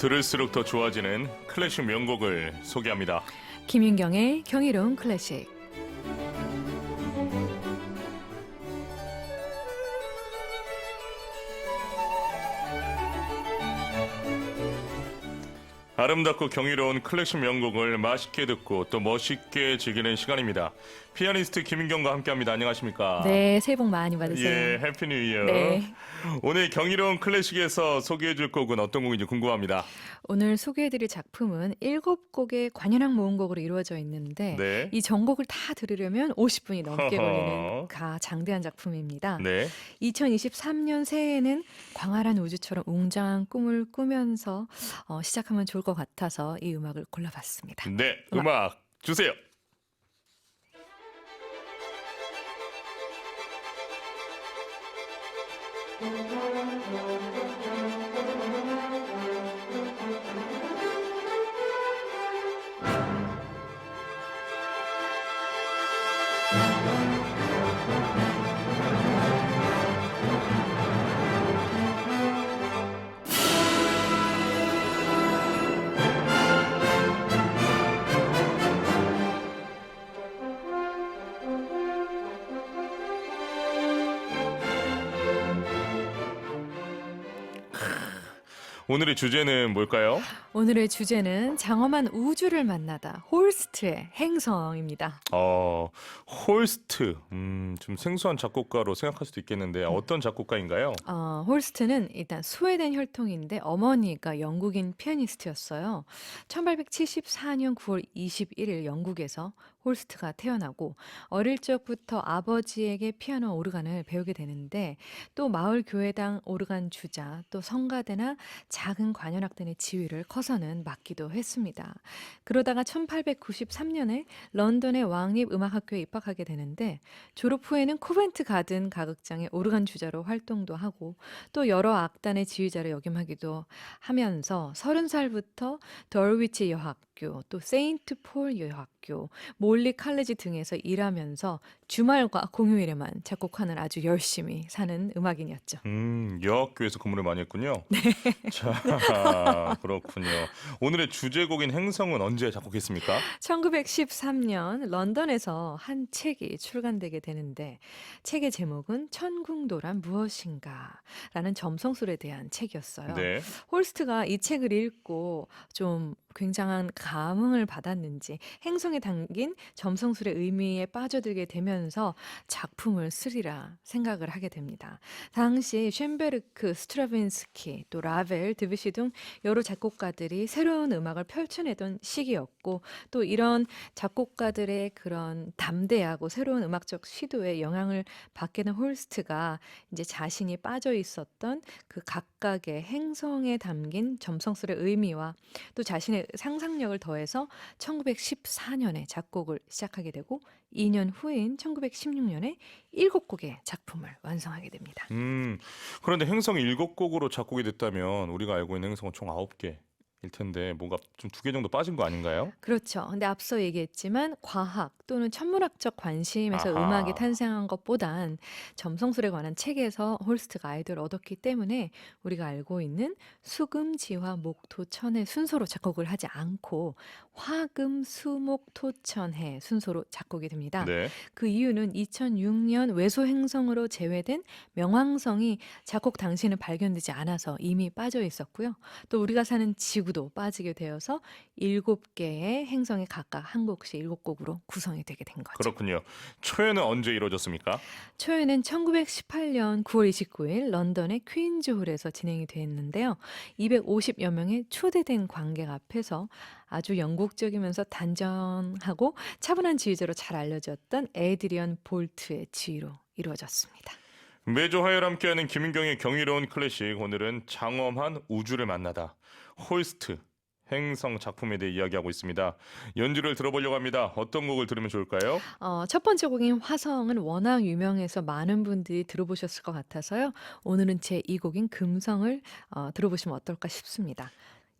들을수록 더 좋아지는 클래식 명곡을 소개합니다. 김윤경의 경이로운 클래식. 아름답고 경이로운 클래식 명곡을 맛있게 듣고 또 멋있게 즐기는 시간입니다. 피아니스트 김인경과 함께합니다. 안녕하십니까? 네, 새해 복 많이 받으세요. 예, 해피 뉴 이어. 네. 오늘 경이로운 클래식에서 소개해 줄 곡은 어떤 곡인지 궁금합니다. 오늘 소개해드릴 작품은 일곱 곡의 관현악 모음곡으로 이루어져 있는데 네. 이 전곡을 다 들으려면 50분이 넘게. 걸리는 가 장대한 작품입니다. 네. 2023년 새해에는 광활한 우주처럼 웅장한 꿈을 꾸면서 어, 시작하면 좋을 것 같아서 이 음악을 골라봤습니다. 네. 음악 주세요. 오늘의 주제는 뭘까요? 오늘의 주제는 장엄한 우주를 만나다 홀스트의 행성입니다. 어, 홀스트. 음, 좀 생소한 작곡가로 생각할 수도 있겠는데 어떤 작곡가인가요? 어, 홀스트는 일단 스웨덴 혈통인데 어머니가 영국인 피아니스트였어요. 1874년 9월 21일 영국에서 홀스트가 태어나고 어릴 적부터 아버지에게 피아노 오르간을 배우게 되는데 또 마을 교회당 오르간 주자 또 성가대나 작은 관현악단의 지휘를 커서는 맡기도 했습니다. 그러다가 1893년에 런던의 왕립 음악학교에 입학하게 되는데 졸업 후에는 코벤트 가든 가극장의 오르간 주자로 활동도 하고 또 여러 악단의 지휘자를 역임하기도 하면서 30살부터 덜위치 여학교, 또 세인트 폴 여학교, 몰리 칼레지 등에서 일하면서 주말과 공휴일에만 작곡하는 아주 열심히 사는 음악인이었죠. 음, 여학교에서 근무를 많이 했군요. 네. 자, 그렇군요. 오늘의 주제곡인 행성은 언제 작곡했습니까? 1913년 런던에서 한 책이 출간되게 되는데 책의 제목은 천궁도란 무엇인가 라는 점성술에 대한 책이었어요. 네. 홀스트가 이 책을 읽고 좀 굉장한 감흥을 받았는지 행성에 담긴 점성술의 의미에 빠져들게 되면서 작품을 쓰리라 생각을 하게 됩니다. 당시 쉔베르크, 스트라빈스키, 또 라벨, 드비시 등 여러 작곡가들이 새로운 음악을 펼쳐내던 시기였고 또 이런 작곡가들의 그런 담대하고 새로운 음악적 시도에 영향을 받게 된 홀스트가 이제 자신이 빠져 있었던 그 각각의 행성에 담긴 점성술의 의미와 또 자신의 상상력을 더해서 1914년에 작곡을 시작하게 되고 2년 후인 1916년에 7곡의 작품을 완성하게 됩니다. 음, 그런데 행성이 일곱 곡으로 작곡이 됐다면 우리가 알고 있는 행성은 총 아홉 개일 텐데 뭔가 좀 두 개 정도 빠진 거 아닌가요? 그렇죠. 근데 앞서 얘기했지만 과학 또는 천문학적 관심에서. 음악이 탄생한 것보단 점성술에 관한 책에서 홀스트가 아이디어를 얻었기 때문에 우리가 알고 있는 수금, 지화, 목, 토, 천의 순서로 작곡을 하지 않고 화금, 수 목, 토, 천의 순서로 작곡이 됩니다. 네. 그 이유는 2006년 외소 행성으로 제외된 명왕성이 작곡 당시에는 발견되지 않아서 이미 빠져 있었고요. 또 우리가 사는 지구도 빠지게 되어서 일곱 개의 행성이 각각 한 곡씩 일곱 곡으로 구성이 되게 된 거죠. 그렇군요. 초연은 언제 이루어졌습니까? 초연은 1918년 9월 29일 런던의 퀸즈홀에서 진행이 됐는데요. 250여 명의 초대된 관객 앞에서 아주 영국적이면서 단정하고 차분한 지휘자로 잘 알려졌던 에드리언 볼트의 지휘로 이루어졌습니다. 매주 화요일 함께하는 김인경의 경이로운 클래식 오늘은 장엄한 우주를 만나다 홀스트 행성 작품에 대해 이야기하고 있습니다. 연주를 들어보려고 합니다. 어떤 곡을 들으면 좋을까요? 어, 첫 번째 곡인 화성은 워낙 유명해서 많은 분들이 들어보셨을 것 같아서요. 오늘은 제이 곡인 금성을 어, 들어보시면 어떨까 싶습니다.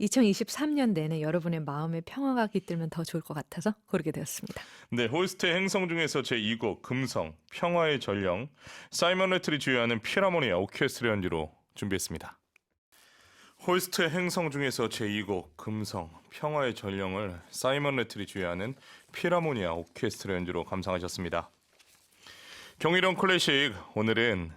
2023년 내내 여러분의 마음에 평화가 깃들면 더 좋을 것 같아서 고르게 되었습니다. 네, 홀스트의 행성 중에서 제 2곡 금성 평화의 전령 사이먼 레틀이 주요하는 필하모니아 오케스트라 연주로 준비했습니다. 홀스트의 행성 중에서 제2곡 금성 평화의 전령을 사이먼 레틀이 주의하는 피라모니아 오케스트라 연주로 감상하셨습니다. 경이로운 클래식 오늘은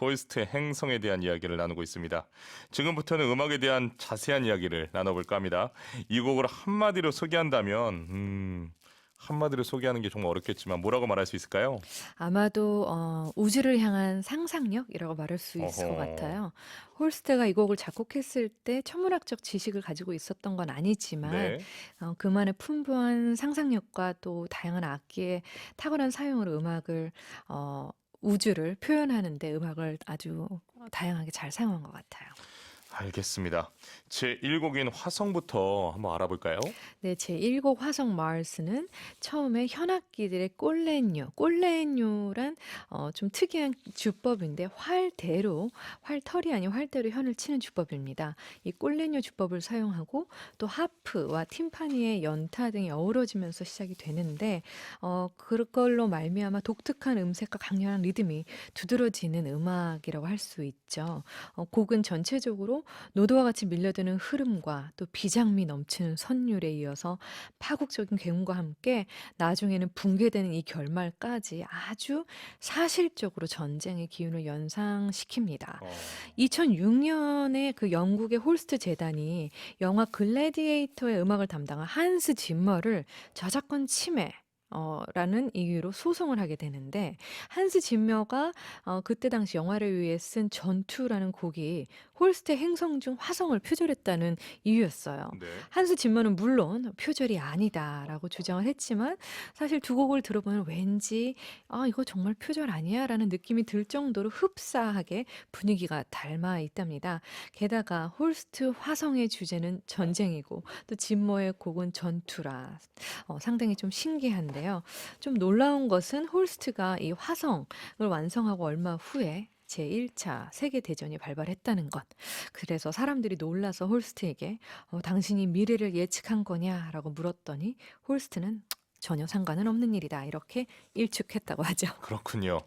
홀스트의 행성에 대한 이야기를 나누고 있습니다. 지금부터는 음악에 대한 자세한 이야기를 나눠볼까 합니다. 이 곡을 한마디로 소개한다면 음, 한마디로 소개하는 게 정말 어렵겠지만 뭐라고 말할 수 있을까요? 아마도 어, 우주를 향한 상상력이라고 말할 수 있을 것 어허. 같아요. 홀스트가 이 곡을 작곡했을 때 천문학적 지식을 가지고 있었던 건 아니지만 네. 어, 그만의 풍부한 상상력과 또 다양한 악기의 탁월한 사용으로 음악을 어, 우주를 표현하는데 음악을 아주 다양하게 잘 사용한 것 같아요. 알겠습니다. 제 1곡인 화성부터 한번 알아볼까요? 네, 제 1곡 화성 마르스는 처음에 현악기들의 꼴레뇨, 꼴레뇨란 어, 좀 특이한 주법인데 활대로, 활털이 아닌 활대로 현을 치는 주법입니다. 이 꼴레뇨 주법을 사용하고 또 하프와 팀파니의 연타 등이 어우러지면서 시작이 되는데 어, 그걸로 말미암아 독특한 음색과 강렬한 리듬이 두드러지는 음악이라고 할 수 있죠. 어, 곡은 전체적으로 노도와 같이 밀려드는 흐름과 또 비장미 넘치는 선율에 이어서 파국적인 개음과 함께 나중에는 붕괴되는 이 결말까지 아주 사실적으로 전쟁의 기운을 연상시킵니다. 어, 2006년에 그 영국의 홀스트 재단이 영화 글래디에이터의 음악을 담당한 한스 짐머를 저작권 침해 어, 라는 이유로 소송을 하게 되는데 한스 짐머가 어, 그때 당시 영화를 위해 쓴 전투라는 곡이 홀스트의 행성 중 화성을 표절했다는 이유였어요. 네. 한스 짐머는 물론 표절이 아니다라고 주장을 했지만 사실 두 곡을 들어보면 왠지 아 이거 정말 표절 아니야라는 느낌이 들 정도로 흡사하게 분위기가 닮아 있답니다. 게다가 홀스트 화성의 주제는 전쟁이고 또 짐머의 곡은 전투라 어, 상당히 좀 신기한데요. 좀 놀라운 것은 홀스트가 이 화성을 완성하고 얼마 후에 제1차 세계대전이 발발했다는 것. 그래서 사람들이 놀라서 홀스트에게 어, 당신이 미래를 예측한 거냐라고 물었더니 홀스트는 전혀 상관은 없는 일이다. 이렇게 일축했다고 하죠. 그렇군요.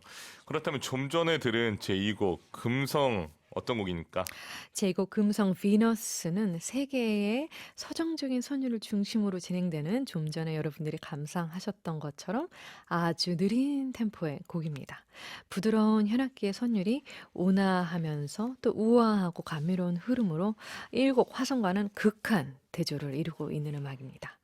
그렇다면 좀 전에 들은 제 2곡 금성 어떤 곡입니까? 제곡 금성 비너스는 세계의 서정적인 선율을 중심으로 진행되는 좀 전에 여러분들이 감상하셨던 것처럼 아주 느린 템포의 곡입니다. 부드러운 현악기의 선율이 온화하면서 또 우아하고 감미로운 흐름으로 일곡 화성과는 극한 대조를 이루고 있는 음악입니다.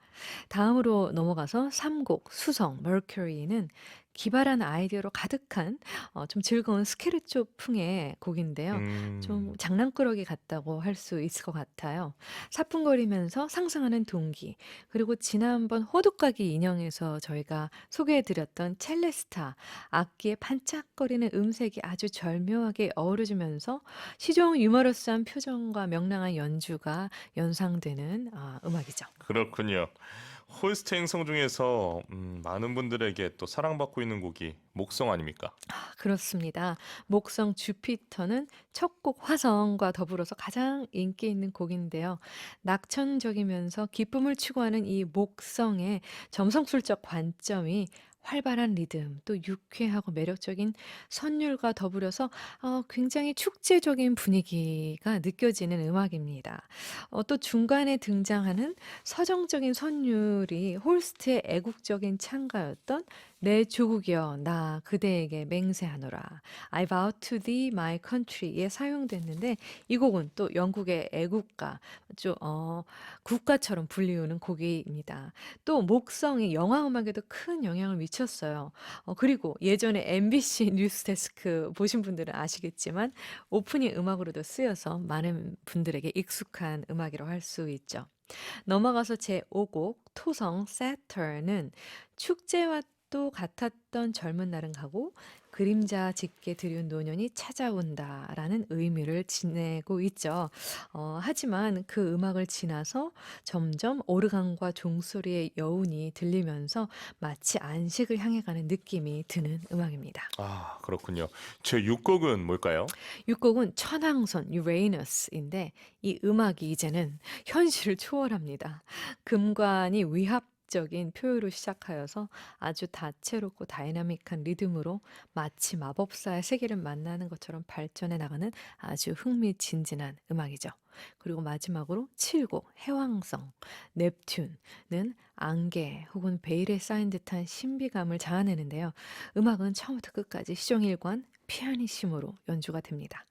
다음으로 넘어가서 3곡 수성 머큐리는 기발한 아이디어로 가득한 어, 좀 즐거운 스케르초풍의 곡인데요. 음, 좀 장난꾸러기 같다고 할 수 있을 것 같아요. 사뿐거리면서 상상하는 동기, 그리고 지난번 호두까기 인형에서 저희가 소개해드렸던 첼레스타, 악기의 반짝거리는 음색이 아주 절묘하게 어우러지면서 시종 유머러스한 표정과 명랑한 연주가 연상되는 아, 음악이죠. 그렇군요. 홀스트 행성 중에서 음, 많은 분들에게 또 사랑받고 있는 곡이 목성 아닙니까? 아, 그렇습니다. 목성 주피터는 첫 곡 화성과 더불어서 가장 인기 있는 곡인데요. 낙천적이면서 기쁨을 추구하는 이 목성의 점성술적 관점이 활발한 리듬, 또 유쾌하고 매력적인 선율과 더불어서 어, 굉장히 축제적인 분위기가 느껴지는 음악입니다. 어, 또 중간에 등장하는 서정적인 선율이 홀스트의 애국적인 찬가였던 내 조국이여 나 그대에게 맹세하노라 I vow to thee my country에 사용됐는데 이 곡은 또 영국의 애국가 좀 어, 국가처럼 불리우는 곡입니다. 또 목성이 영화 음악에도 큰 영향을 미쳤 어요. 어, 그리고 예전에 MBC 뉴스데스크 보신 분들은 아시겠지만 오프닝 음악으로도 쓰여서 많은 분들에게 익숙한 음악이라고 할 수 있죠. 넘어가서 제 5곡 토성 Saturn은 축제와 또 같았던 젊은 날은 가고 그림자 짙게 들이운 노년이 찾아온다라는 의미를 지내고 있죠. 어, 하지만 그 음악을 지나서 점점 오르간과 종소리의 여운이 들리면서 마치 안식을 향해 가는 느낌이 드는 음악입니다. 아, 그렇군요. 제 6곡은 뭘까요? 6곡은 천왕선 유레이너스인데 이 음악이 이제는 현실을 초월합니다. 금관이 위합 자극적인 표현으로 시작하여서 아주 다채롭고 다이나믹한 리듬으로 마치 마법사의 세계를 만나는 것처럼 발전해 나가는 아주 흥미진진한 음악이죠. 그리고 마지막으로 7곡 해왕성, 넵튠은 안개 혹은 베일에 쌓인 듯한 신비감을 자아내는데요. 음악은 처음부터 끝까지 시종일관 피아니시모로 연주가 됩니다.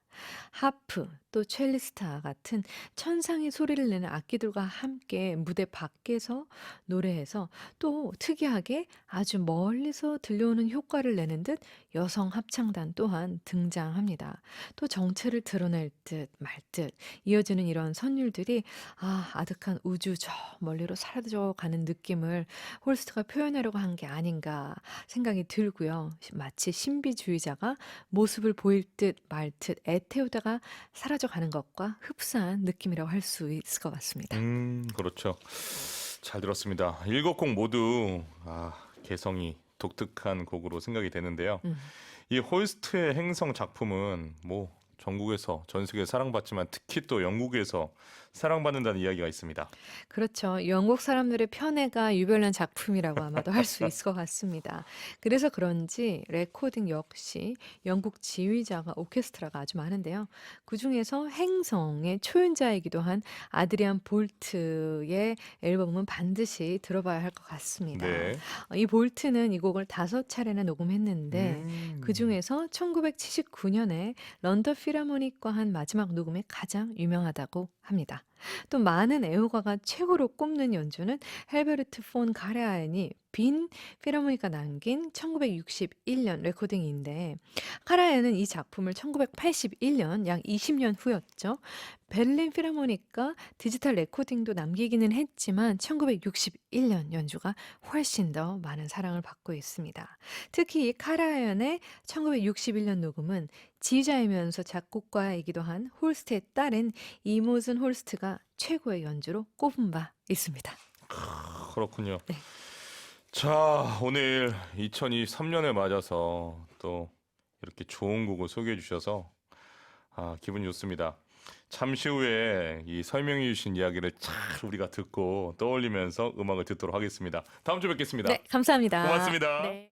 하프 또 첼리스타 같은 천상의 소리를 내는 악기들과 함께 무대 밖에서 노래해서 또 특이하게 아주 멀리서 들려오는 효과를 내는 듯 여성 합창단 또한 등장합니다. 또 정체를 드러낼 듯 말 듯 이어지는 이런 선율들이 아, 아득한 우주 저 멀리로 사라져 가는 느낌을 홀스트가 표현하려고 한 게 아닌가 생각이 들고요. 마치 신비주의자가 모습을 보일 듯 말 듯 애태우다가 사라져 가는 것과 흡사한 느낌이라고 할 수 있을 것 같습니다. 음, 그렇죠. 잘 들었습니다. 일곱 곡 모두 아, 개성이 독특한 곡으로 생각이 되는데요. 음. 이 홀스트의 행성 작품은 뭐 전국에서 전 세계에 사랑받지만 특히 또 영국에서 사랑받는다는 이야기가 있습니다. 그렇죠. 영국 사람들의 편애가 유별난 작품이라고 아마도 할 수 있을 것 같습니다. 그래서 그런지 레코딩 역시 영국 지휘자가 오케스트라가 아주 많은데요. 그 중에서 행성의 초연자이기도 한 아드리안 볼트의 앨범은 반드시 들어봐야 할 것 같습니다. 네. 어, 이 볼트는 이 곡을 다섯 차례나 녹음했는데 음. 그 중에서 1979년에 런던 필하모닉과 한 마지막 녹음이 가장 유명하다고 합니다. 또 많은 애호가가 최고로 꼽는 연주는 헬베르트 폰 카라얀이 빈 필하모니카 남긴 1961년 레코딩인데 카라얀은 이 작품을 1981년 약 20년 후였죠. 베를린 필하모니카 디지털 레코딩도 남기기는 했지만 1961년 연주가 훨씬 더 많은 사랑을 받고 있습니다. 특히 이 카라얀의 1961년 녹음은 지휘자이면서 작곡가이기도 한 홀스트의 딸인 이모즌 홀스트가 최고의 연주로 꼽은 바 있습니다. 그렇군요. 네. 자, 오늘 2023년을 맞아서 또 이렇게 좋은 곡을 소개해 주셔서 아, 기분이 좋습니다. 잠시 후에 이 설명해 주신 이야기를 잘 우리가 듣고 떠올리면서 음악을 듣도록 하겠습니다. 다음 주에 뵙겠습니다. 네, 감사합니다. 고맙습니다. 네.